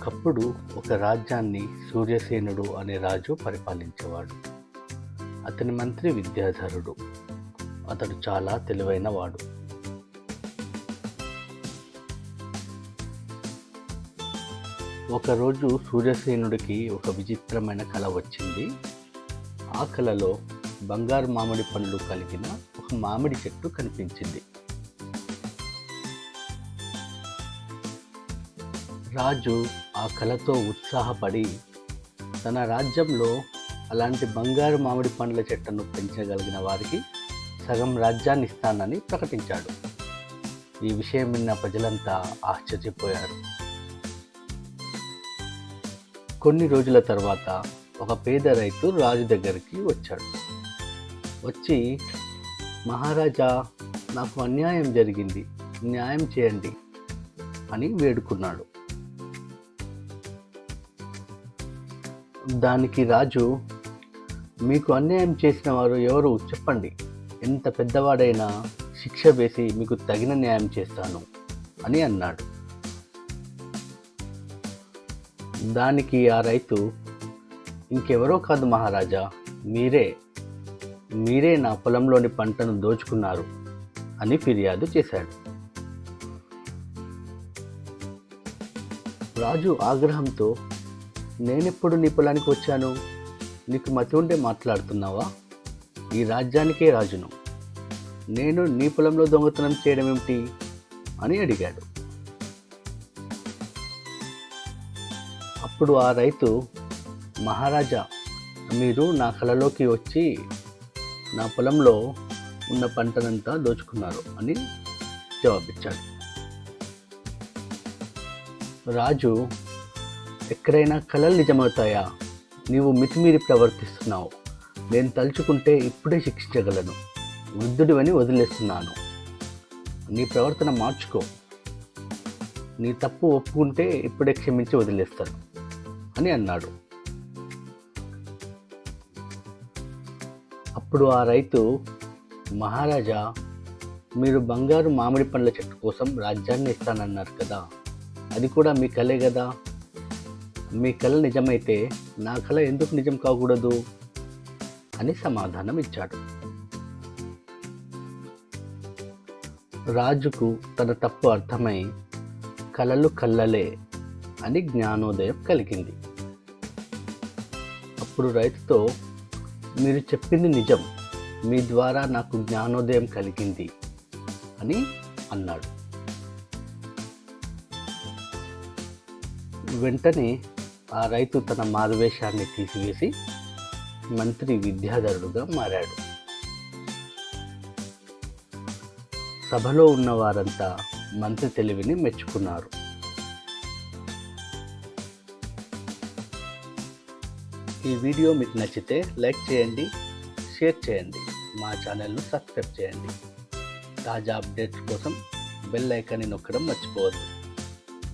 ఒకప్పుడు ఒక రాజ్యాన్ని సూర్యసేనుడు అనే రాజు పరిపాలించేవాడు. అతని మంత్రి విద్యాధరుడు. అతడు చాలా తెలివైన వాడు. ఒకరోజు సూర్యసేనుడికి ఒక విచిత్రమైన కళ వచ్చింది. ఆ కళలో బంగారు మామిడి పండ్లు కలిగిన ఒక మామిడి చెట్టు కనిపించింది. రాజు ఆ కళతో ఉత్సాహపడి తన రాజ్యంలో అలాంటి బంగారు మామిడి పండ్ల చెట్టును పెంచగలిగిన వారికి సగం రాజ్యాన్ని ఇస్తానని ప్రకటించాడు. ఈ విషయం విన్న ప్రజలంతా ఆశ్చర్యపోయారు. కొన్ని రోజుల తర్వాత ఒక పేద రైతు రాజు దగ్గరికి వచ్చాడు. వచ్చి మహారాజా నాకు అన్యాయం జరిగింది. న్యాయం చేయండి అని వేడుకున్నాడు. దానికి రాజు మీకు అన్యాయం చేసిన వారు ఎవరు చెప్పండి. ఎంత పెద్దవాడైనా శిక్ష వేసి మీకు తగిన న్యాయం చేస్తాను అని అన్నాడు. దానికి ఆ రైతు ఇంకెవరో కాదు మహారాజా మీరే మీరే నా పొలంలోని పంటను దోచుకున్నారు అని ఫిర్యాదు చేశాడు. రాజు ఆగ్రహంతో నేనెప్పుడు నీ పొలానికి వచ్చాను? నీకు మతి ఉంటే మాట్లాడుతున్నావా? ఈ రాజ్యానికే రాజును. నేను నీ పొలంలో దొంగతనం చేయడం ఏమిటి? అని అడిగాడు. అప్పుడు ఆ రైతు మహారాజా మీరు నా కలలోకి వచ్చి నా పొలంలో ఉన్న పంటనంతా దోచుకున్నారు అని జవాబిచ్చాడు. రాజు ఎక్కడైనా కళలు నిజమవుతాయా? నీవు మితిమీరి ప్రవర్తిస్తున్నావు. నేను తలుచుకుంటే ఇప్పుడే శిక్షించగలను. వృద్ధుడివని వదిలేస్తున్నాను. నీ ప్రవర్తన మార్చుకో. నీ తప్పు ఒప్పుకుంటే ఇప్పుడే క్షమించి వదిలేస్తాను. అని అన్నాడు. అప్పుడు ఆ రైతు మహారాజా మీరు బంగారు మామిడి పండ్ల చెట్టు కోసం రాజ్యాన్ని ఇస్తానన్నారు కదా. అది కూడా మీ కలే కదా? మీ కళ నిజమైతే నా కళ ఎందుకు నిజం కాకూడదు? అని సమాధానం ఇచ్చాడు. రాజుకు తన తప్పు అర్థమై కలలు కళ్ళలే అని జ్ఞానోదయం కలిగింది. అప్పుడు రైతుతో మీరు చెప్పింది నిజం మీ ద్వారా నాకు జ్ఞానోదయం కలిగింది అని అన్నాడు. వెంటనే ఆ రైతు తన మారువేషాన్ని తీసివేసి మంత్రి విద్యాధరుడుగా మారాడు. సభలో ఉన్న వారంతా మంత్రి తెలివిని మెచ్చుకున్నారు. ఈ వీడియో మీకు నచ్చితే లైక్ చేయండి షేర్ చేయండి మా ఛానల్ను సబ్స్క్రైబ్ చేయండి. తాజా అప్డేట్స్ కోసం బెల్ ఐకాన్ని నొక్కడం మర్చిపోవద్దు.